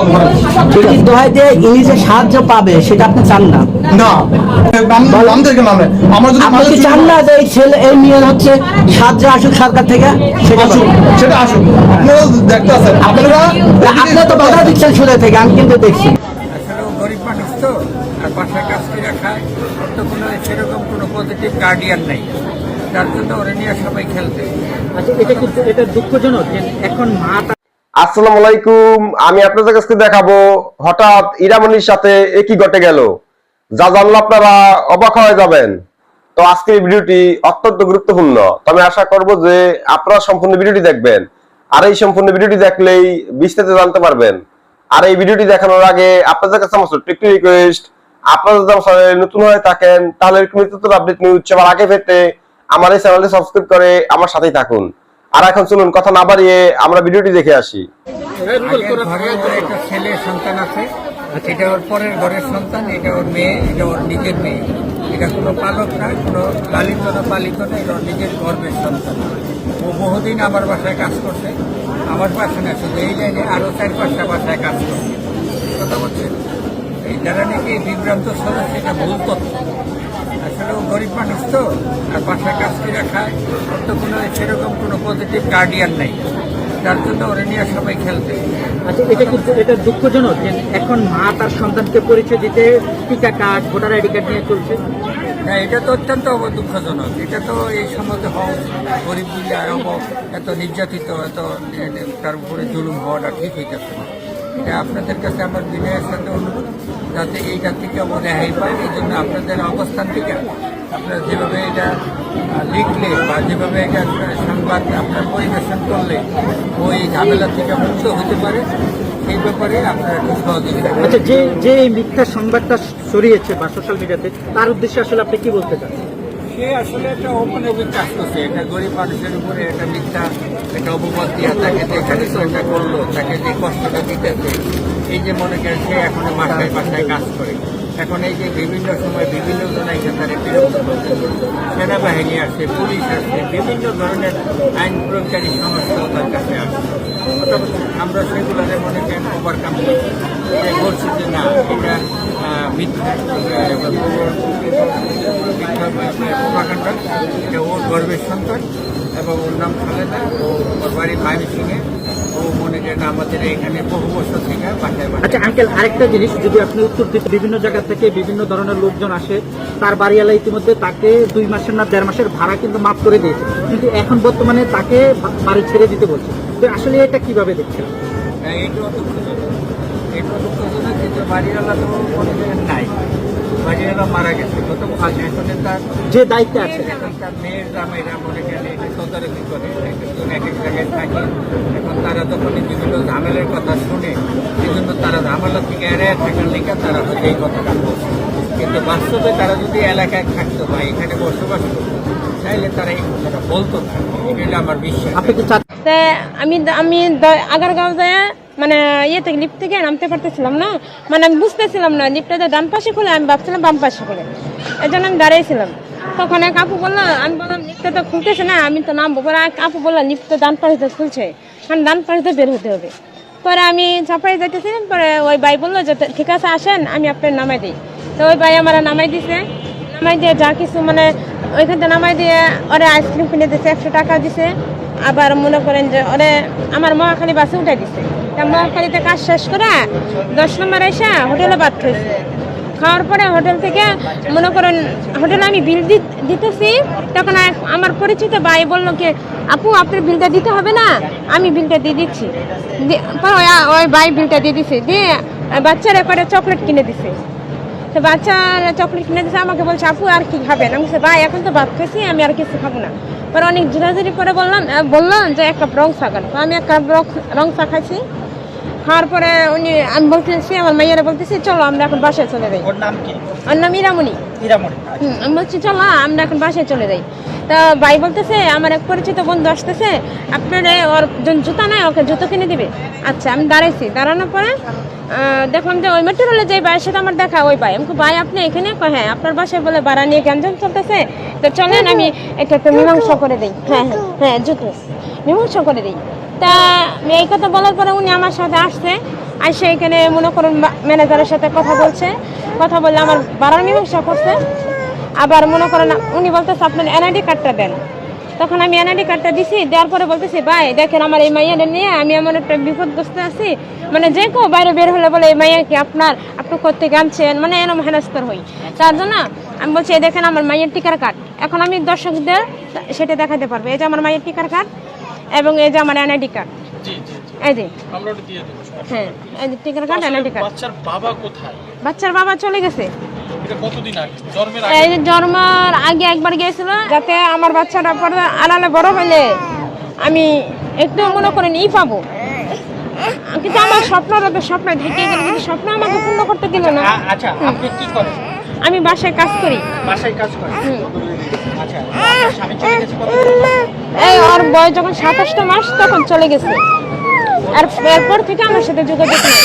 বন্ধ করেন বেটির দোহাই দিয়ে ইনি সাহায্য পাবে সেটা আপনি চান না। না নাম নাম থেকে নামে আমার যদি আপনি চান না যে এই ছেলে এই মেয়ে হচ্ছে সাহায্য আসুক সরকার থেকে? সেটা আসুক, সেটা আসুক। আপনারা দেখতে আছেন। আপনারা আপনি তো বাধা দিচ্ছেন শুরু থেকে আমি কিন্তু দেখছি। গরিব মানুষ তো আর বাসায় কাজ করে খায় তো কোনো সেরকম কোনো পজিটিভ গার্ডিয়ান নেই। যার জন্য ওরা নিয়ে সবাই খেলতে আচ্ছা এটা কিন্তু এটা দুঃখজনক যে এখন মা আসসালামু আলাইকুম, আমি আপনাদের কাছে দেখাবো হঠাৎ ইরামনির সাথে একই ঘটে গেল। যা জানলে আপনারা অবাক হয়ে যাবেন। তো আজকের এই ভিডিওটি অত্যন্ত গুরুত্বপূর্ণ। তো আমি আশা করব যে আপনারা সম্পূর্ণ ভিডিওটি দেখবেন। আর এই সম্পূর্ণ ভিডিওটি দেখলেই বিস্তারিত জানতে পারবেন। আর এই ভিডিওটি দেখানোর আগে আপনাদের কাছে আমার ছোট্ট একটি রিকোয়েস্ট আপনারা যদি আমার চ্যানেলে নতুন হয়ে থাকেন, তাহলে এরকম আপডেট নিউজ সবার আগে পেতে আমার এই চ্যানেলটি সাবস্ক্রাইব করে আমার সাথেই থাকুন। আর এখন চলুন, কথা না বাড়িয়ে আমরা ভিডিওটি দেখে আসি। একটা ছেলে সন্তান আছে এটা ওর পরের ঘরের সন্তান, এটা ওর মেয়ে, এটা ওর নিজের মেয়ে। এটা কোনো পালক না, কোনো লালিত না পালিত না, এটা ওর নিজের গর্বের সন্তান। ও বহুদিন আমার বাসায় কাজ করছে, আমার বাসা না, শুধু এই লাইনে আরও চার পাঁচটা বাসায় কাজ করছে। কথা বলছেন? যারা নাকি বিভ্রান্ত সদস্য সেটা ভুল তথ্য। আসলে ও গরিব মানুষ তো আর বাসায় কাজ করে খায় ওর তো কোনো সেরকম কোনো পজিটিভ গার্ডিয়ান নেই। যার জন্য ওরা নিয়ে সবাই খেলতে আচ্ছা এটা কিন্তু এটা দুঃখজনক যে এখন মা তার সন্তানকে পরিচয় দিতে টিকা কার্ড ভোটার আইডি কার্ড নিয়ে চলছে? হ্যাঁ এটা তো অত্যন্ত দুঃখজনক এটা তো এই সমাজে হওয়া উচিত। গরিব দিলে এত নির্যাতিত এত তার উপরে জুলুম হওয়াটা ঠিক হইতেছে না। এটা আপনাদের কাছে আমার বিনয়ের সাথে অনুরোধ। যাতে এইটার থেকে আমরা রেহাই পাই, এই জন্য আপনাদের অবস্থান থেকে আপনারা যেভাবে এটা লিখলে বা যেভাবে এটা সংবাদ আপনার পরিবেশন করলে ওই ঝামেলা থেকে মুক্ত হতে পারে, সেই ব্যাপারে আপনারা একটু সহযোগিতা আচ্ছা যে যে মিথ্যা সংবাদটা ছড়িয়েছে বা সোশ্যাল মিডিয়াতে তার উদ্দেশ্যে আসলে আপনি কি বলতে চান? সে আসলে একটা অপনবিক কাজ করছে একটা গরিব মানুষের উপরে একটা মিথ্যা, একটা অপবাদ দিয়া তাকে যে এখানে চর্চা করল, তাকে যে কষ্টটা দিতেছে, এই যে মনে করেন সে এখন বাসায় বাসায় কাজ করে। এখন এই যে বিভিন্ন সময় বিভিন্ন জন এখানে তারা সেনাবাহিনী আসছে, পুলিশ আসছে, বিভিন্ন ধরনের আইন প্রয়োগকারী সংস্থাও তার কাছে আসছে। আমরা সেগুলোকে মনে করেন ওভারকাম করছি। যে না, এটা মিথ্যা। এটা ওর গর্বের সন্তান এবং ওর নাম খালেদা। ও ওর বাড়ি মাইমি সিংয়ে ও মনে করেন আমাদের এখানে বহু বছর থেকে বাসায় আচ্ছা বাসায় আঙ্কেল আরেকটা জিনিস যদি আপনি উত্তর দিতে বিভিন্ন জায়গা থেকে বিভিন্ন ধরনের লোকজন আসে তার বাড়িওয়ালা ইতিমধ্যে তাকে দুই মাসের না দেড় মাসের ভাড়া কিন্তু মাফ করে দিয়েছে। কিন্তু এখন বর্তমানে তাকে বাড়ি ছেড়ে দিতে বলছে। তো আসলে এটা কীভাবে দেখছেন? হ্যাঁ, এইটাও বাড়িওয়ালা তো মনে করেন নাই। মারা গেছে। এখন তার যে দায়িত্বে আছে। এখন তার মেয়ের জামাইরা মনে করেন এটা তদারকি করে? একজন এক এক জায়গায় থাকে। এখন তারা বিভিন্ন ঝামেলার কথা শুনে এই জন্য তারা ঝামেলা থেকে এড়িয়ে থাকার লেগে তারা হয়তো এই কথাটা বলছে। কিন্তু বাস্তবে তারা যদি এলাকায় থাকতো বা এখানে বসবাস করতো তাহলে তারা এই কথাটা বলতো না। এটা আমার বিশ্বাস। আপনি কি আমি আমি আগারগাঁও যায় মানে ইয়ে থেকে লিফট থেকে নামতে পারতেছিলাম না। মানে আমি বুঝতেছিলাম না লিফটটা ডান পাশে খুলে, আমি ভাবছিলাম বাম পাশে খুলে। এই জন্য আমি দাঁড়িয়েছিলাম তখন এক আপু বলল, আমি বললাম লিফটটা তো খুলতেছে না, আমি তো নামবো। পরে এক আপু বলল লিফট তো ডান পাশে খুলছে। কারণ ডান পাশে বের হতে হবে। পরে আমি চাপাই যাইতেছিলাম, পরে ওই ভাই বলল যে, ঠিক আছে, আসেন, আমি আপনার নামাই দিই। তো ওই ভাই আমার নামাই দিছে। নামাই দিয়ে যা কিছু মানে ওইখান নামাই দিয়ে ওরে আইসক্রিম কিনে দিছে, একশো টাকা দিছে। আবার মনে করেন যে ওরে আমার মহাখালী বাসে উঠে দিছে। তা মহাখালীতে কাজ শেষ করে দশ নম্বর এসে হোটেলে বাদ খাইছে। খাওয়ার পরে হোটেল থেকে মনে করেন হোটেলে আমি বিল দিতেছি, তখন আমার পরিচিত ভাই বলল কি, আপু, আপনার বিলটা দিতে হবে না, আমি বিলটা দিয়ে দিচ্ছি। ওই ভাই বিলটা দিয়ে দিছে। দিয়ে বাচ্চারা করে চকলেট কিনে দিছে। তো বাচ্চা চকলেট কিনে দিছে আমাকে বলছে আপু আর কি খাবেন? আমি বলছি, ভাই এখন তো ভাত খেয়েছি আমি আর কিছু খাব না। পরে অনেক জোরাজুরি করে বললাম বললাম যে এক কাপ রং চা খান। তো আমি এক কাপ রং- রং চা খাইছি। খাওয়ার পরে উনি আমি বলতেছি আমার মাইয়ারা বলতেছি চলো আমরা এখন বাসায় চলে যাই। ওর নাম কি? ওর নাম ইরামণি। ইরামণি হুম, আমি বলছি চলো আমরা এখন বাসায় চলে যাই। তা ভাই বলতেছে, আমার এক পরিচিত বন্ধু আসতেছে, আপনার ওর জুতা নাই, ওকে জুতো কিনে দিবে। আচ্ছা আমি দাঁড়াইছি। দাঁড়ানোর পরে দেখলাম যে ওই মেট্রো রেলে যে ভাইয়ের সাথে আমার দেখা, ওই ভাই। আমাকে ভাই, আপনি এখানে? হ্যাঁ আপনার বাসায় বলে ভাড়া নিয়ে গ্যাঞ্জাম চলতেছে। তো চলেন, আমি এটা একটা মীমাংসা করে দিই। হ্যাঁ হ্যাঁ হ্যাঁ জুতো। মীমাংসা করে দিই। তা আমি এই কথা বলার পরে উনি আমার সাথে আসছে আইসে এখানে মনে করুন ম্যানেজারের সাথে কথা বলছে। কথা বললে আমার বাড়ার মীমাংসা করছে। আবার মনে করেন উনি বলতেছে আপনার এনআইডি কার্ডটা দেন। তখন আমি এনআইডি কার্ডটা দিছি দেওয়ার পরে বলতেছি ভাই দেখেন আমার এই মাইয়াটা নিয়ে আমি এমন একটা বিপদগ্রস্ত আছি। মানে যে কেউ বাইরে বের হলে বলে এই মাইয়া কি আপনার? আপনি করতে আনছেন? মানে এরকম হেনস্তর হই। তার জন্য আমি বলছি এই দেখেন আমার মাইয়ের টিকার কার্ড এখন আমি দর্শকদের সেটা দেখাতে পারব। এই যে আমার মায়ের টিকার কার্ড এবং এই যে আমার এনআইডি কার্ড এই যে। হ্যাঁ এই যে টিকার কার্ড এনআইডি কার্ড বাচ্চার বাবা কোথায়? বাচ্চার বাবা চলে গেছে। এই জন্মার আগে একবার গিয়েছিল যাতে আমার বাচ্চাটা পরে আলালে বড় হইলে আমি একটু মনে করেন ই পাবো। কিন্তু আমার স্বপ্নটা তো স্বপ্ন ঢেকে গেল কিন্তু স্বপ্ন আমাকে পূর্ণ করতে দিল না। আচ্ছা আপনি কি করেন? আমি বাসায় কাজ করি। বাসায় কাজ আচ্ছা স্বামী চলে গেছে এই ওর বয়স যখন সাতাশটা মাস তখন চলে গেছে। আর এরপর থেকে আমার সাথে যোগাযোগ নেই।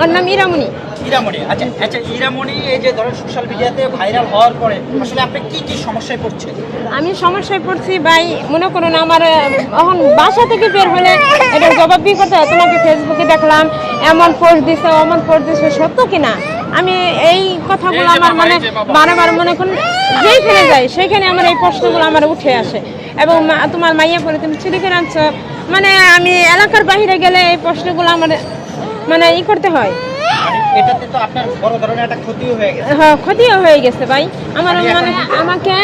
ওর নাম ইরামণি। ইরামণি। আচ্ছা আচ্ছা ইরামণি এই যে ধরেন সোশ্যাল মিডিয়াতে ভাইরাল হওয়ার পরে আসলে আপনি কি কি সমস্যায় পড়ছেন? আমি সমস্যায় পড়ছি ভাই মনে করুন আমার এখন বাসা থেকে বের হলে এটা জবাব দিয়ে করতে হয়? তোমাকে ফেসবুকে দেখলাম এমন পোস্ট দিছে অমন পোস্ট দিছে সত্য কিনা আমি এই কথাগুলো আমার মানে বারে বারে মনে করুন যেইখানে যাই সেখানে আমার এই প্রশ্নগুলো আমার উঠে আসে। এবং তোমার মাইয়া পরে তুমি চুরি করে আনছো? মানে আমি এলাকার বাইরে গেলে এই প্রশ্নগুলো আমার মানে ই করতে হয়। এটাতে তো আপনার বড় ধরনের একটা ক্ষতিও হয়ে গেছে। হ্যাঁ, ক্ষতিও হয়ে গেছে ভাই। আমার মানে আমাকে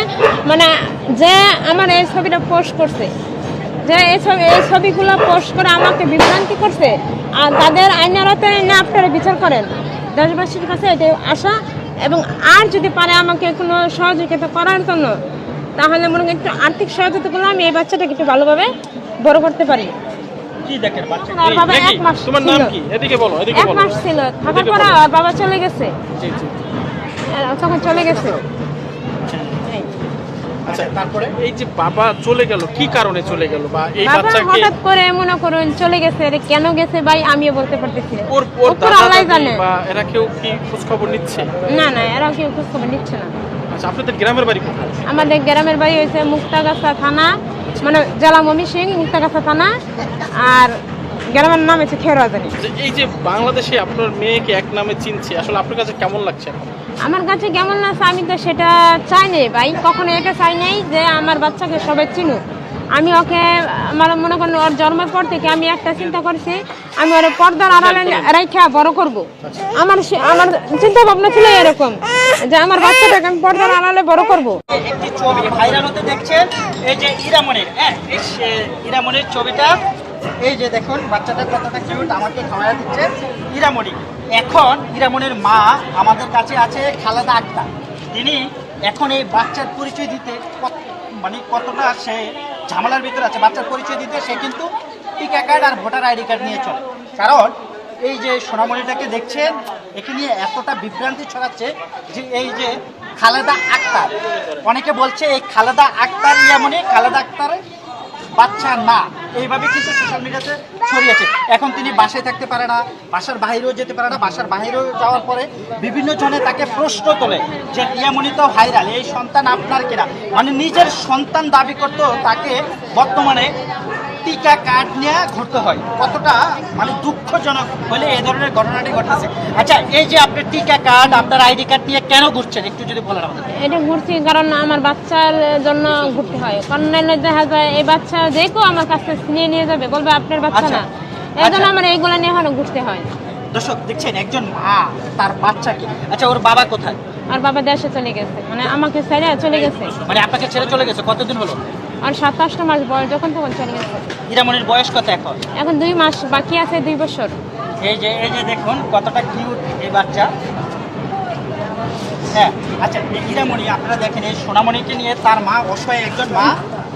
মানে যে আমার এই ছবিটা পোস্ট করছে যে এই ছবি এই ছবিগুলো পোস্ট করে আমাকে বিভ্রান্তি করছে আর তাদের আইনারতে না আপনারা বিচার করেন। দেশবাসীর কাছে এটা আশা এবং আর যদি পারে আমাকে কোনো সহযোগিতা করার জন্য তাহলে মনে করেন একটু আর্থিক সহযোগিতা করলে আমি এই বাচ্চাটাকে একটু ভালোভাবে বড় করতে পারি। কি দেখেন বাচ্চা আর বাবা দেখি, এক মাস তোমার নাম কি? এদিকে বলো এদিকে এক মাস ছিল। থাকার পরে আর বাবা চলে গেছে। জি জি তখন চলে গেছে। আচ্ছা। তারপরে? এই যে বাবা চলে গেল কি কারণে চলে গেল? বা এই বাচ্চাকে হঠাৎ করে মনে করুন চলে গেছে রে কেন গেছে ভাই আমিও বলতে পারতেছি না। ওর আল্লাহ জানে। বা এরা কেউ কি খোঁজ খবর নিচ্ছে? না না এরা কেউ খোঁজ খবর নিচ্ছে না। আচ্ছা আপনাদের গ্রামের বাড়ি কোথায়? আমাদের গ্রামের বাড়ি হয়েছে মুক্তাগাছা থানা। মানে জেলা মমি সিং মুক্তাগাছা থানা আর গ্রামের নাম হচ্ছে খেরোয়াজানি। এই যে বাংলাদেশে আপনার মেয়েকে এক নামে চিনছে আসলে আপনার কাছে কেমন লাগছে? আমার কাছে কেমন লাগছে আমি তো সেটা চাই নাই ভাই কখনো এটা চাই নাই যে আমার বাচ্চাকে সবাই চিনুক। আমি ওকে, আমার মনে করেন ওর জন্মের পর থেকে আমি একটা চিন্তা করছি, আমি ওর পর্দার আড়ালে রাইখা বড় করব। আমার আমার চিন্তা ভাবনা ছিল এরকম, যে আমার বাচ্চাটাকে আমি পর্দার আড়ালে বড় করব। একটি ছবি ভাইরাল হতে দেখছেন, এই যে ইরামনির হ্যাঁ ইরামনির ছবিটা, এই যে দেখুন, বাচ্চাটা কতটা কিউট আমাকে খাওয়া দিচ্ছে। ইরামণি, এখন ইরামনির মা আমাদের কাছে আছে খালেদা আক্তার। তিনি এখন এই বাচ্চার পরিচয় দিতে মানে কতটা সে ঝামেলার ভিতরে আছে, বাচ্চার পরিচয় দিতে সে কিন্তু টিকা কার্ড আর ভোটার আইডি কার্ড নিয়ে চলে। কারণ এই যে সোনামণিটাকে দেখছেন একে নিয়ে এতটা বিভ্রান্তি ছড়াচ্ছে যে এই যে খালেদা আক্তার, অনেকে বলছে এই খালেদা আক্তার ইয়ামনি, খালেদা আক্তারের বাচ্চা না। এইভাবে কিন্তু সোশ্যাল মিডিয়াতে ছড়িয়েছে এখন তিনি বাসায় থাকতে পারে না, বাসার বাইরেও যেতে পারে না, বাসার বাইরেও যাওয়ার পরে বিভিন্ন জনে তাকে প্রশ্ন তোলে যে, ইয়ামনি তো ভাইরাল, এই সন্তান আপনার কিনা? মানে নিজের সন্তান দাবি করতেও তাকে বর্তমানে টিকা কার্ড নিয়ে ঘুরতে হয়। কতটা মানে দুঃখজনক হলে এই ধরনের ঘটনাটি ঘটতেছে আচ্ছা এই যে আপনার টিকা কার্ড আপনার আইডি কার্ড নিয়ে কেন ঘুরছেন? একটু যদি বলেন আমাদের এটা ঘুরছি কারণ আমার বাচ্চার জন্য ঘুরতে হয়। কারণ নাহলে দেখা যায় এই বাচ্চা যে কেউ আমার কাছে ছিনিয়ে নিয়ে যাবে বলবে আপনার বাচ্চা আচ্ছা। না এই জন্য আচ্ছা। আমার এইগুলো নিয়ে এখনও ঘুরতে হয়। দর্শক দেখছেন একজন মা তার বাচ্চাকে আচ্ছা ওর বাবা কোথায়? আর বাবা দেশে চলে গেছে। মানে আমাকে ছেড়ে চলে গেছে। মানে আপনাকে ছেড়ে চলে গেছে? কতদিন হলো? আর সাতাশটা মাস বয়স যখন তখন চলে গেছে। হীরামণির বয়স কত এখন? এখন দুই মাস বাকি আছে দুই বছর। এই যে এই যে দেখুন কতটা কিউট এই বাচ্চা। হ্যাঁ আচ্ছা এই হীরামণি আপনারা দেখেন এই সোনামণিকে নিয়ে তার মা অসহায় একজন মা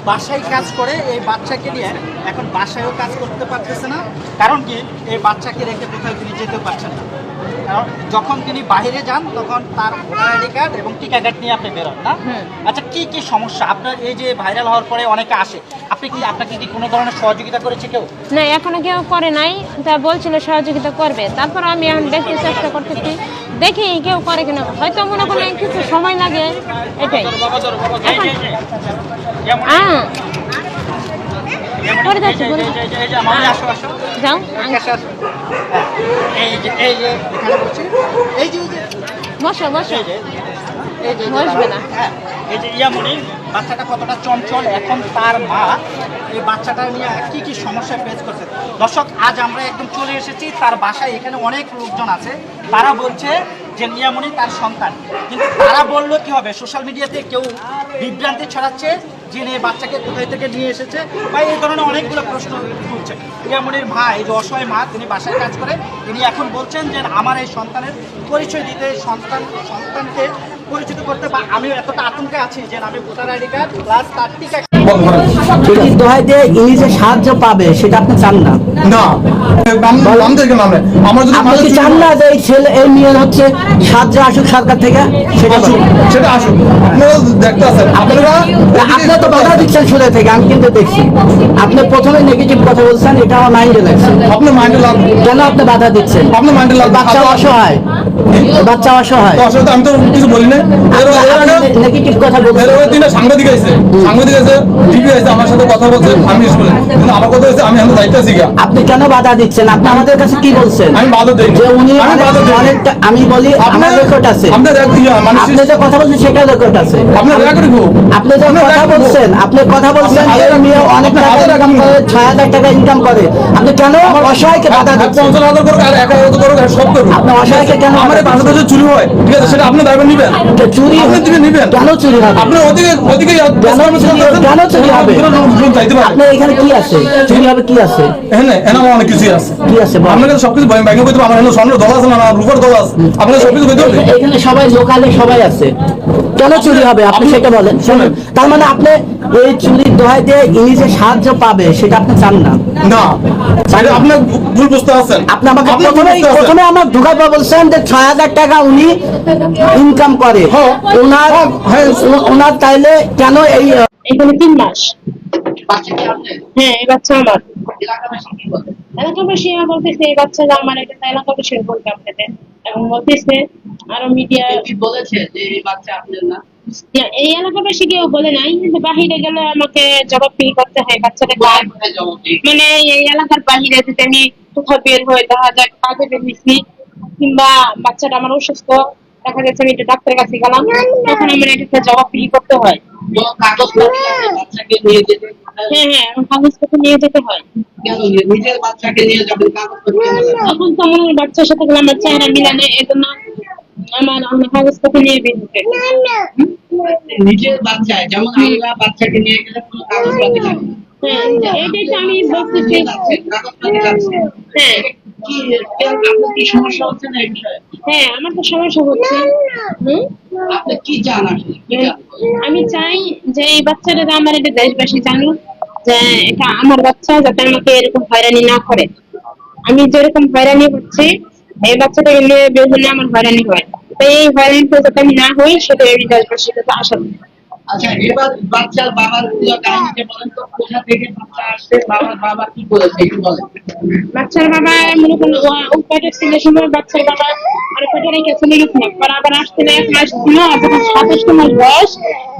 বাসায় কাজ করে এই বাচ্চাকে নিয়ে। এখন বাসায়ও কাজ করতে পারতেছে না কারণ কি এই বাচ্চাকে রেখে কোথাও তিনি যেতেও পারছেন না। কারণ যখন তিনি বাইরে যান তখন তার ভোটার আইডি কার্ড এবং টিকা কার্ড নিয়ে আপনি বেরোন না? আচ্ছা কি কি সমস্যা? আপনার এই যে ভাইরাল হওয়ার পরে অনেকে আসে। আপনি কি আপনাকে কি কোনো ধরনের সহযোগিতা করেছে কেউ? না এখনও কেউ করে নাই। তা বলছিল সহযোগিতা করবে। তারপর আমি এখন দেখতে চেষ্টা করতেছি। দেখি কেউ করে কিনা। হয়তো মনে করেন কিছু সময় লাগে এটাই। হ্যাঁ পরে যাচ্ছি এই যে- যাও। এই বসো বসো। এই যে ইয়ামনি, বাচ্চাটা কতটা চঞ্চল এখন তার মা, এই বাচ্চাটা নিয়ে কি কি সমস্যা ফেস করছে? দর্শক, আজ আমরা একদম চলে এসেছি, তার বাসায় এখানে অনেক লোকজন আছে। তারা বলছে যে নিয়ামনি তার সন্তান। কিন্তু তারা বলল কি হবে? সোশ্যাল মিডিয়াতে কেউ বিভ্রান্তি ছড়াচ্ছে, যে নিয়ে বাচ্চাকে কোথায় থেকে নিয়ে এসেছে, বা এই ধরনের অনেকগুলো প্রশ্ন তুলছে। নিয়ামনির মা এই যে অসহায় মা, তিনি বাসায় কাজ করে, তিনি এখন বলছেন যে আমার এই সন্তানের পরিচয় দিতে, সন্তান, সন্তানকে পরিচিত করতে বা আমিও এতটা আতঙ্কে আছি যে আমি ভোটার আইডি কার্ড প্লাস তার টিকা বল ঘরে। চুরির দোহাই দিয়ে ইনি যে সাহায্য পাবে সেটা আপনি চান না। না। নাম নাম থেকে নাম। নেই আমার যদি আপনি কি চান না যে এই ছেলে এই মেয়ের হচ্ছে সাহায্য আসুক সরকার থেকে? সেটা আসুক। সেটা আসুক। আপনারা দেখতে আছেন। আপনারা আপনি তো বাধা দিচ্ছেন শুরু থেকে আমি কিন্তু দেখছি। আপনি প্রথমে নেগেটিভ কথা বলছেন এটা আমার মাইন্ডে লাগছে। আপনার মাইন্ডে লাগবে কেন আপনি বাধা দিচ্ছেন? আপনার মাইন্ডে লাগবে বাচ্চা অসহায়। বাচ্চা অসহায় তো আমি তো কিছু বলি না এর এর আগে নেগেটিভ কথা এর বলছেন আগে সাংবাদিক আছে সাংবাদিক আছে টিভি আছে আমার সাথে কথা বলছে আমি স্কুলে কিন্তু আমার কথা হচ্ছে আমি এখন দায়িত্ব আছি আপনি কেন বাধা দিচ্ছেন? আপনি আমাদের কাছে কি বলছেন? আমি বাধা দিই যে উনি আমি অনেকটা বলি আপনার রেকর্ড আছে। আপনার মানে আপনি যে কথা বলছেন সেটা রেকর্ড আছে। আপনার রেকর্ড গো আপনি যে কথা বলছেন আপনি কথা বলছেন মেয়ে অনেক টাকা ইনকাম করে ছয় হাজার টাকা ইনকাম করে। আপনি কেন অসহায়কে বাধা দিচ্ছেন? আর সব আপনি অসহায়কে কেন আমার পাঁচ বাধা চুরি হয় ঠিক আছে? সেটা আপনি দায়িত্ব নিবেন। চুরি আপনি দিকে নিবেন। কেন চুরি হবে? আপনার ওদিকে ওদিকে কেন চুরি হবে? আপনার এখানে কি আছে? চুরি হবে কি আছে? এখানে এখানে আমার অনেক কিছু আছে। কি আছে? আপনার কাছে সবকিছু ব্যাংকে কইতে আমার এখানে স্বর্ণ দল আছে না রুপার রূপের দল আছে। আপনার সবকিছু কইতে হবে? এখানে সবাই লোকালে সবাই আছে। কেন চুরি হবে আপনি সেটা বলেন। শুনুন। তার মানে আপনি এই চুরির দোহাই দিয়ে ইনি যে সাহায্য পাবে সেটা আপনি চান না। না। আপনি ভুল বুঝতে আছেন। আপনি আমাকে প্রথমে প্রথমে আমার ঢুকাইবা বলছেন যে ছয় হাজার টাকা উনি ইনকাম করে। হ্যাঁ। ওনার হ্যাঁ। ওনার তাইলে কেন এই এখানে তিন মাস। হ্যাঁ এই বাচ্চা আমার। বলতেছে এই আমার এটা আপনাদের এবং বলতেছে আরও মিডিয়া বলেছে যে এই বাচ্চা আপনার না। এই এলাকাবাসী কেউ বলে নাই কিন্তু বাহিরে গেলে আমাকে জবাবদিহি করতে হয় মানে এই এলাকার বাহিরে যদি আমি কোথাও বের হয়ে দেখা যায় কাজে বেরিয়েছি কিংবা বাচ্চাটা আমার অসুস্থ দেখা যাচ্ছে আমি ডাক্তারের কাছে গেলাম তখন আমার এটা জবাবদিহি করতে হয়। হ্যাঁ? হ্যাঁ কাগজপত্র নিয়ে যেতে হয়? তখন তো আমার বাচ্চার সাথে আমার চেহারা মিলানে এই জন্য আমার আমার কাগজপত্র নিয়ে বের হতে নিজের বাচ্চায় যেমন আমরা বাচ্চাকে নিয়ে গেলে কোনো কাগজপত্র লাগে হ্যাঁ এটাই তো আমি বলতেছি নিয়ে যাচ্ছে, কাগজপত্র আছে হ্যাঁ। কি কেন আপনার কি সমস্যা হচ্ছে না এই বিষয়ে? হ্যাঁ আমার তো সমস্যা হচ্ছে। আপনি কি চান আসলে? কি চান আমি চাই যে এই বাচ্চাটা আমার এটা দেশবাসী জানুক যে এটা আমার বাচ্চা যাতে আমাকে এরকম হয়রানি না করে। আমি যেরকম হয়রানি হচ্ছে এই বাচ্চাটাকে নিয়ে বিভিন্ন আমার হয়রানি হয়। তো এই হয়রানিটা যাতে আমি না হই আমি দেশবাসীর কাছে আশা করি। আচ্ছা এবার বাচ্চার বাবার পুরো বলেন তো কোথা থেকে বাচ্চা আসছে বাবার বাবা কি করেছে একটু বলেন। বাচ্চার বাবা মনে করেন ও- ও সময় বাচ্চার বাবা আর পেটে রেখে গেছিল পরে আবার আসছিল এক মাস ছিল যখন সাতাশটা মাস বয়স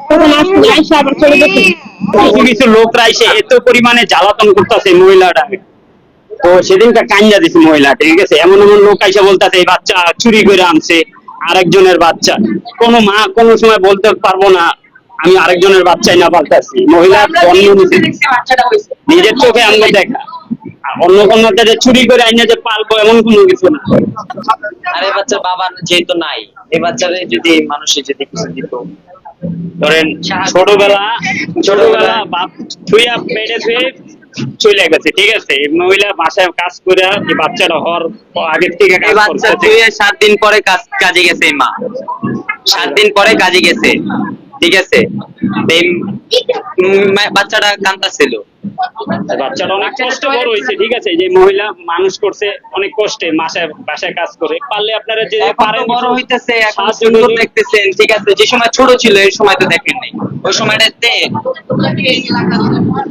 তখন আসছিল আইসা আবার চলে গেছিল কিছু কিছু লোকরা এসে এত পরিমাণে জ্বালাতন করতেছে মহিলাটাকে তো সেদিনটা কাঞ্জা দিছে মহিলা ঠিক আছে? এমন এমন লোক এসে বলতেছে এই বাচ্চা চুরি করে আনছে আরেকজনের বাচ্চা। কোনো মা কোনো সময় বলতে পারব না আমি আরেকজনের বাচ্চাই না পাল্টাছি মহিলা নিজের চোখে আমরা দেখা। অন্য কোনো যে চুরি করে আইনা যে পালবো এমন কোনো কিছু না। আর এই বাচ্চার বাবা যেহেতু নাই এই বাচ্চারে যদি মানুষে যদি কিছু দিত। ধরেন ছোটবেলা ছোটবেলা বাপ ছুঁয়া পেটে ছুঁয়ে চলে গেছে ঠিক আছে? এই মহিলা বাসায় কাজ করে এই বাচ্চাটা হওয়ার আগের থেকে এই কাজ বাচ্চা দুই সাত দিন পরে কাজ কাজে গেছে মা। সাত দিন পরে কাজে গেছে ঠিক আছে? এই বাচ্চাটা কান্তা ছিল বাচ্চাটা অনেক কষ্ট বড় হয়েছে ঠিক আছে? যে মহিলা মানুষ করছে অনেক কষ্টে মাসায় বাসায় কাজ করে। পারলে আপনারা যে পারেন বড় হইতেছে এখন সুন্দর দেখতেছেন ঠিক আছে? যে সময় ছোট ছিল এই সময় তো দেখেন নাই। ওই সময়টাতে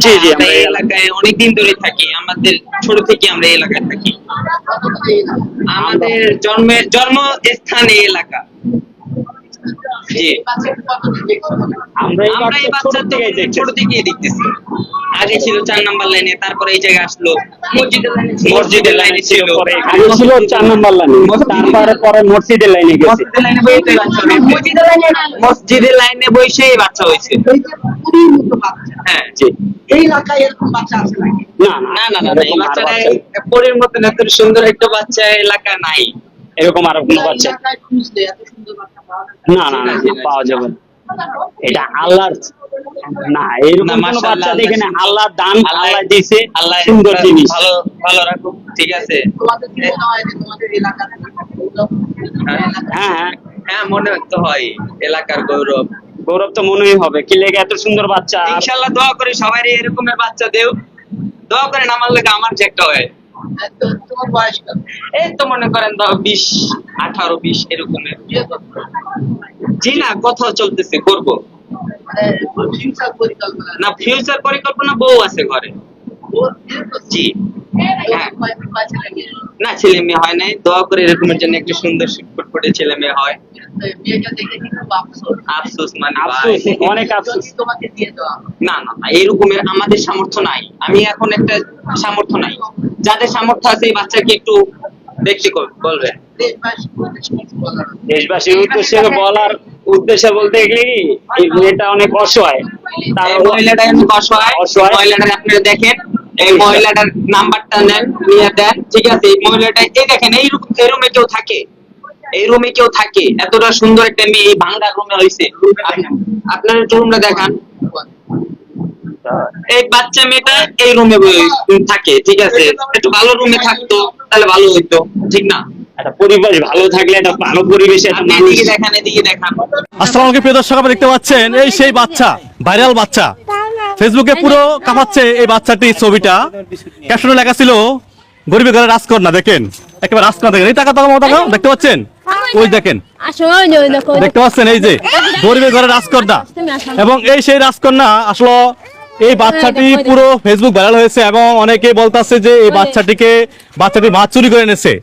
জি জি আমরা এই এলাকায় অনেকদিন ধরে থাকি। আমাদের ছোট থেকে আমরা এই এলাকায় থাকি। আমাদের জন্মের জন্ম স্থান এই এলাকা। জি। আমরা এই বাচ্চা ছোট থেকেই দেখতেছি। আগে ছিল চার নাম্বার লাইনে তারপরে এই জায়গায় আসলো। মসজিদের লাইনে মসজিদের লাইনে ছিল। আগে ছিল চার নম্বর লাইনে। তারপরে পরে মসজিদের লাইনে গেছে। মসজিদের লাইনে বসে মসজিদের লাইনে বসেই বাচ্চা হয়েছে। এই যে পুরীর মতো বাচ্চা। হ্যাঁ। জি। এই এলাকায় এরকম বাচ্চা আছে নাকি? না না না না না, এই বাচ্চাটা বাচ্চা- পরের মতন এত সুন্দর একটা বাচ্চা এলাকা নাই। এরকম আর কোনো বাচ্চা না না না পাওয়া যাবে এটা আল্লাহর না এরকম কোনো বাচ্চা দেখে না আল্লাহ- দান আল্লাহ- দিয়েছে আল্লাহ সুন্দর জিনিস। ভালো ভালো রাখুক ঠিক আছে। হয় যে তোমাদের এলাকাতে হ্যাঁ মনে তো হয় এলাকার গৌরব। গৌরব তো মনেই হবে কি লেগে এত সুন্দর বাচ্চা? ইনশাল্লাহ দোয়া করে সবাই এরকমের বাচ্চা দেও। দোয়া করেন আমার লেগে আমার যে একটা হয়। তোমার বয়স এই তো মনে করেন দাও বিশ। আঠারো বিশ এরকমের। জি না কোথাও চলতেছে করব। না ফিউচার পরিকল্পনা বউ আছে ঘরে? জি। হ্যাঁ? না ছেলে মেয়ে হয় নাই। দোয়া করে এরকমের জন্য একটু সুন্দর ফুটফুটে ছেলে মেয়ে হয়। আফসোস মানে অনেক আফসোস যদি তোমাকে দিয়ে দেওয়া। না না না এরকমের আমাদের সামর্থ্য নাই। আমি এখন একটা সামর্থ্য নাই। যাদের সামর্থ্য আছে এই বাচ্চাকে একটু দেখতে কর- বলবে। দেশবাসী বলার আছে। দেশবাসীর উদ্দেশ্যে বলার উদ্দেশ্যে বলতে গেলে কি, এই মেয়েটা অনেক অসহায়। তার মহিলাটা অনেক অসহায়। অসহায়। মহিলাটা আপনারা দেখেন এই মহিলাটার নাম্বারটা নেন নিয়ে দেন ঠিক আছে? এই মহিলাটা এই দেখেন এই এই রুমে কেউ থাকে। এই রুমে কেউ থাকে। এতটা সুন্দর একটা মেয়ে এই ভাঙ্গা রুমে হয়েছে আপনার একটু রুমটা দেখান। এই বাচ্চা মেয়েটা এই রুমে থাকে ঠিক আছে? একটু ভালো রুমে থাকতো। তাহলে ভালো হইতো ঠিক না? একটা পরিবেশ ভালো থাকলে একটা ভালো পরিবেশে একটা মানুষ দেখান এদিকে দেখান। আসসালামু আলাইকুম প্রিয় দর্শক আপনারা দেখতে পাচ্ছেন এই সেই বাচ্চা ভাইরাল বাচ্চা। ফেসবুকে পুরো কাঁপাচ্ছে এই বাচ্চাটির ছবিটা। ক্যাপশনে লেখা ছিল গরিবের ঘরে রাজকন্যা দেখেন। একেবারে রাজকন্যা দেখেন। এই টাকা টাকা টাকা দেখতে পাচ্ছেন? ওই দেখেন। দেখতে পাচ্ছেন এই যে গরিবের ঘরে রাজকন্যা। এবং এই সেই রাজকন্যা আসলে এই বাচ্চাটি পুরো ফেসবুক ভাইরাল হয়েছে এবং অনেকে বলতেছে যে এই বাচ্চাটিকে বাচ্চাটি মাছ চুরি করে এনেছে।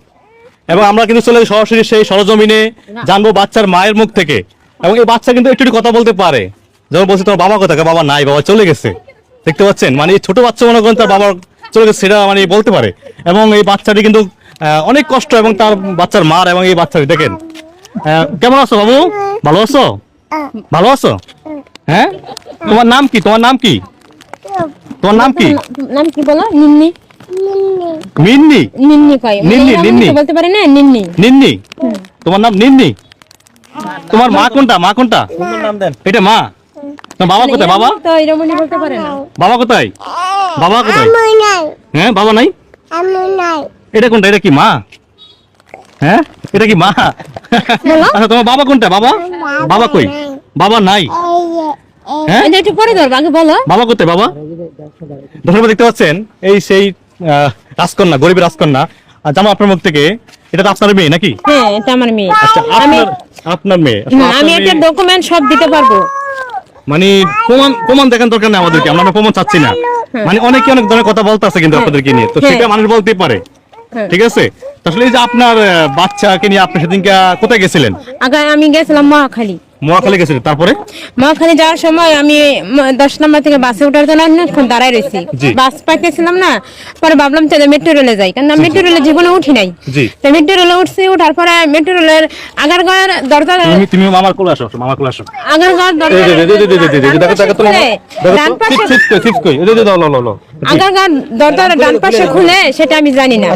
এবং আমরা কিন্তু চলে সরাসরি সেই সরজমিনে জানব বাচ্চার মায়ের মুখ থেকে। এবং এই বাচ্চা কিন্তু একটু কথা বলতে পারে। যেমন বলছে তোমার বাবা কোথায়? বাবা নাই বাবা চলে গেছে। দেখতে পাচ্ছেন? মানে এই ছোট বাচ্চা মনে করেন তার বাবার চলে গেছে সেটা মানে বলতে পারে। এবং এই বাচ্চাটি কিন্তু অনেক কষ্ট এবং তার বাচ্চার মার এবং এই বাচ্চাটি দেখেন। কেমন আছো বাবু? ভালো আছো? ভালো আছো? হ্যাঁ? তোমার নাম কি? তোমার নাম কি? তোমার নাম কি? নাম কি বলো? নিন্নি। মিন্নি নিন্নি কয়। নিন্নি, নিন্নি। বলতে পারে না? নিন্নি। নিন্নি। তোমার নাম নিন্নি? তোমার মা কোনটা? মা কোনটা? নাম দেন। এটা মা? তোমার বাবা কোথায়? বাবা? তো এরকম বলতে পারে না। বাবা কোথায়? বাবা কোথায়? হ্যাঁ বাবা নাই? এটা কোনটা? এটা কি মা? হ্যাঁ? এটা কি মা? আচ্ছা তোমার বাবা কোনটা? বাবা? বাবা কই? বাবা নাই। একটু পরে ধরবো আগে বলো। বাবা কোথায় বাবা? দর্শক দেখতে পাচ্ছেন এই সেই রাজকন্যা গরিবের রাজকন্যা। জামা আপনার মুখ থেকে এটা আপনার মেয়ে নাকি? হ্যাঁ এটা আমার মেয়ে। আচ্ছা আপনার আপনার মেয়ে। আমি একটা ডকুমেন্ট সব দিতে পারব। মানে প্রমাণ প্রমাণ দেখান দরকার নেই আমাদেরকে আমরা প্রমাণ চাচ্ছি না। মানে অনেকে অনেক ধরনের কথা বলতে আছে কিন্তু আপনাদেরকে নিয়ে। তো হ্যাঁ। সেটা মানুষ বলতেই পারে। হ্যাঁ। ঠিক আছে? আসলে এই যে আপনার বাচ্চাকে নিয়ে আপনি সেদিনকে কোথায় গেছিলেন? আগে আমি গেছিলাম মহাখালী। মহাখালী গেছিলেন তারপরে? মহাখালী যাওয়ার সময় আমি দশ নম্বর থেকে বাসে ওঠার জন্য অনেকক্ষণ দাঁড়ায় রয়েছি। বাস পাইতেছিলাম না পরে ভাবলাম চলে মেট্রো রেলে যাই। কারণ মেট্রো রেলে জীবনে উঠি নাই। তো মেট্রো রেলে উঠছি উঠার পরে মেট্রো রেলের দরজা তুমি তুমি মামার কোলে আসো মামার কোলে আসো। দরজা দেখো দেখো ডান পাশে চিপ কই, দাও। আগারগাঁর দরজার ডান পাশে খুলে। সেটা আমি জানি না।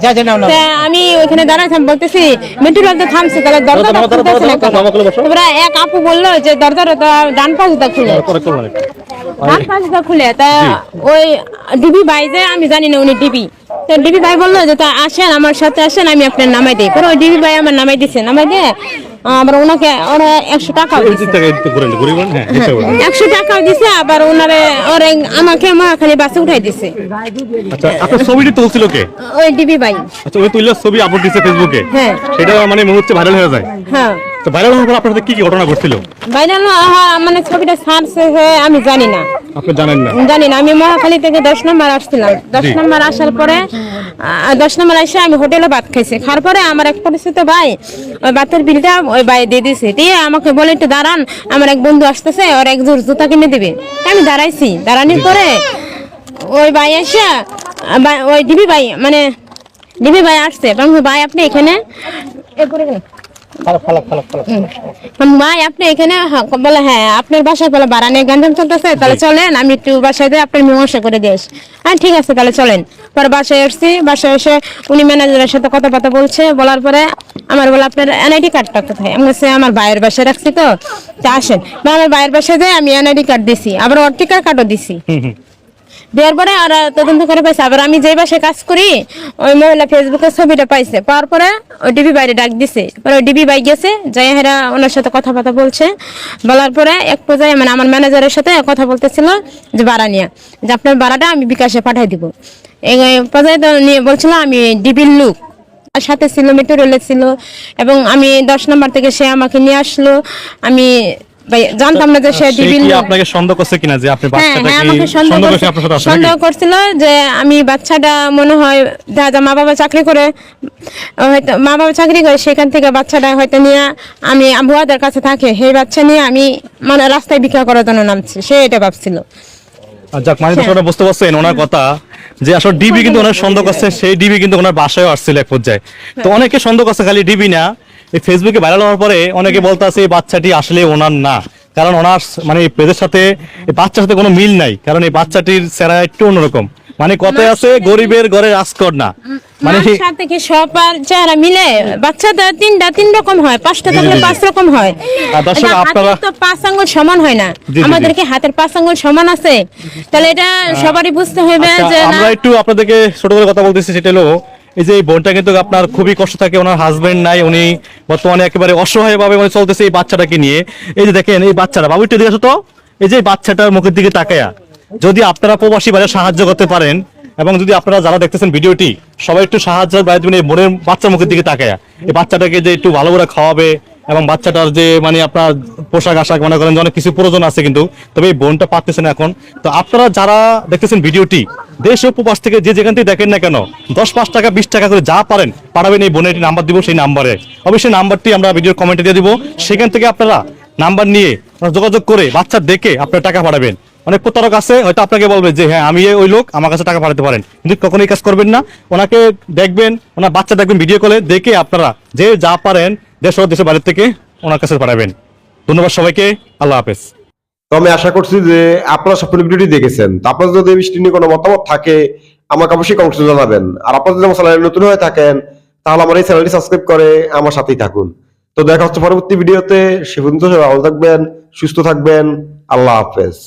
আমি ওখানে দাঁড়াইছিলাম বলতেছি মেট্রো রেল তো থামছে তাহলে দাঁড়াও, খুলতেছে না এক আপু বলল যে দরজাটা তো ডান পাশটা খুলে। ডান পাশটা খুলে তা ওই ডিবি ভাই যে আমি জানি না উনি ডিবি। তো ডিবি ভাই বলল যে তা আসেন আমার সাথে আসেন আমি আপনার নামাই দিই। পরে ওই ডিবি ভাই আমার নামাই দিছে নামাই দিয়ে আবার ওনাকে ওরা একশো টাকা দিছে। হ্যাঁ। একশো টাকা দিছে আবার ওনারে ওরে আমাকে আমার খালি বাসে উঠাই দিছে। আচ্ছা আপনার ছবিটি তুলছিল কে? ওই ডিবি ভাই। আচ্ছা ওই তুললে ছবি আপলোড দিচ্ছে ফেসবুকে হ্যাঁ। সেটা মানে মনে হচ্ছে ভাইরাল হয়ে যায়। হ্যাঁ। তো ভাইরাল হওয়ার পর আপনার সাথে কি কি ঘটনা ঘটছিল? ভাইরাল মানে ছবিটা ছাড়ছে হয়ে আমি জানি না। আপনি জানেন না? জানি না আমি মহাখালী থেকে দশ নম্বর আসছিলাম। দশ নম্বর আসার পরে দশ নম্বর এসে আমি হোটেলে ভাত খাইছি। খাওয়ার পরে আমার এক পরিচিত ভাই ওই ভাতের বিলটা ওই ভাই দিয়ে দিছে। দিয়ে আমাকে বলে একটু দাঁড়ান আমার এক বন্ধু আসতেছে ওর এক জোর জুতা কিনে দিবে। আমি দাঁড়াইছি। দাঁড়ানোর পরে ওই ভাই এসে ওই দিবি ভাই মানে দিবি ভাই আসছে। ভাই আপনি এখানে? আপনি এখানে হ্যাঁ, বলে হ্যাঁ আপনার বাসায় বলে বারানে গান্ধাম চলতেছে তাহলে চলেন আমি একটু বাসায় দিয়ে আপনার মীমাংসা করে দিস হ্যাঁ ঠিক আছে তাহলে চলেন। পরে বাসায় এসছি বাসায় এসে উনি ম্যানেজারের সাথে বলছে বলার পরে আমার বলে আপনার এনআইডি কার্ডটা কোথায়? আমি বলছি আমার ভাইয়ের বাসায় রাখছি তো তা আসেন। বা আমার ভাইয়ের বাসায় আমি এনআইডি কার্ড দিছি আবার কার্ডও দিছি। দেওয়ার পরে আর তদন্ত করে পাইছে। আবার আমি যেই বাসে কাজ করি, ওই মহিলা ফেসবুকে ছবিটা পাইছে। পাওয়ার পরে ওই ডিবি বাইরে ডাক দিছে। পরে ওই ডিবি বাই গেছে যাই হেরা ওনার সাথে কথাবার্তা বলছে। বলার পরে এক পর্যায়ে মানে আমার ম্যানেজারের সাথে কথা বলতেছিল যে, ভাড়া নিয়ে। যে, আপনার ভাড়াটা আমি বিকাশে পাঠাই দিব। এই পর্যায়ে তো নিয়ে বলছিল, আমি ডিবির লুক। সাথে ছিল মেটেরিয়ালে ছিল। এবং আমি দশ নম্বর থেকে সে আমাকে নিয়ে আসলো। আমি জানতাম না যে সে আপনাকে সন্দেহ করছে কিনা যে আপনি হ্যাঁ হ্যাঁ সন্দেহ সন্দেহ করছে- করছে আপনার সাথে সন্দেহ করছিল যে আমি বাচ্চাটা মনে হয় যায় মা বাবা চাকরি করে হয়তো মা বাবা চাকরি করে সেখান থেকে বাচ্চাটা হয়তো নিয়ে আমি আবহাওয়াদের কাছে থাকে। সেই বাচ্চা নিয়ে আমি মানে রাস্তায় বিক্রি করার জন্য নামছি। সে এটা ভাবছিল। যাক মানে বিষয়টা বুঝতে পারছেন ওনার কথা যে আসলে ডিবি কিন্তু ওনার সন্দেহ করছে সেই ডিবি কিন্তু ওনার বাসায় আসছিল এক পর্যায়ে। তো অনেকে সন্দেহ করছে খালি ডিবি না এই ফেসবুকে ভাইরাল হওয়ার পরে অনেকে বলতে আছে এই বাচ্চাটি আসলে ওনার না। কারণ ওনার মানে পেজের সাথে এই বাচ্চার সাথে কোনো মিল নাই। কারণ এই বাচ্চাটির চেহারা একটু অন্যরকম। মানে কথায় আছে গরিবের ঘরে রাজকর না। মানে আর চেহারা মিলে? বাচ্চাটা তিনটা তিন রকম হয়। পাঁচটা থাকলে। পাঁচ রকম হয়। আর দর্শক, আপনারা- তো পাঁচ আঙ্গুল সমান হয় না। আমাদের কি হাতের পাঁচ আঙ্গুল সমান আছে? তাহলে এটা সবারই বুঝতে হবে আচ্ছা, যে আমরা একটু আপনাদেরকে ছোট করে কথা বলতেছি সেটা হলো এই যে এই বোনটা কিন্তু আপনার খুবই কষ্ট থাকে, ওনার হাজবেন্ড নাই, উনি বর্তমানে একেবারে অসহায়ভাবে মানে চলতেছে এই বাচ্চাটাকে নিয়ে। এই যে দেখেন, এই বাচ্চাটা, বাবু একটু দেখেছ তো। এই যে বাচ্চাটার মুখের দিকে তাকায়া, যদি আপনারা প্রবাসী বাইরে সাহায্য করতে পারেন, এবং যদি আপনারা যারা দেখতেছেন ভিডিওটি, সবাই একটু সাহায্য বাইরে মনের এই বোনের বাচ্চার মুখের দিকে তাকায়া। এই বাচ্চাটাকে যে একটু ভালো করে খাওয়াবে এবং বাচ্চাটার যে মানে আপনার পোশাক আশাক মনে করেন যে অনেক কিছু প্রয়োজন আছে কিন্তু, তবে এই বোনটা পাচ্ছেন এখন। তো আপনারা যারা দেখতেছেন ভিডিওটি, দেশ ও প্রবাস থেকে যে যেখান থেকে দেখেন না কেন, দশ পাঁচ টাকা, বিশ টাকা করে যা পারেন পাঠাবেন এই বোনের নাম্বার দিব সেই নাম্বারে। অবশ্যই নাম্বারটি আমরা ভিডিওর কমেন্টে দিয়ে দিব। সেখান থেকে আপনারা নাম্বার নিয়ে যোগাযোগ করে বাচ্চা দেখে আপনারা টাকা পাঠাবেন। অনেক প্রতারক আছে, হয়তো আপনাকে বলবে যে হ্যাঁ আমি ওই লোক, আমার কাছে টাকা পাঠাতে পারেন। কিন্তু কখনোই কাজ করবেন না। ওনাকে দেখবেন, ওনার বাচ্চা দেখবেন, ভিডিও কলে দেখে আপনারা যে যা পারেন দেশ ও দেশের বাইরে থেকে ওনার কাছে পাঠাবেন। ধন্যবাদ সবাইকে। আল্লাহ হাফেজ। তো আমি আশা করছি যে আপনারা সম্পূর্ণ ভিডিওটি দেখেছেন। তো আপনার যদি এই বিষয়টি নিয়ে কোনো মতামত থাকে, আমাকে অবশ্যই কমেন্টে জানাবেন। আর আপনারা যদি আমার চ্যানেলে নতুন হয়ে থাকেন, তাহলে আমার এই চ্যানেলটি সাবস্ক্রাইব করে আমার সাথেই থাকুন। তো দেখা হচ্ছে পরবর্তী ভিডিওতে সে পর্যন্ত ভালো থাকবেন, সুস্থ থাকবেন। আল্লাহ হাফেজ।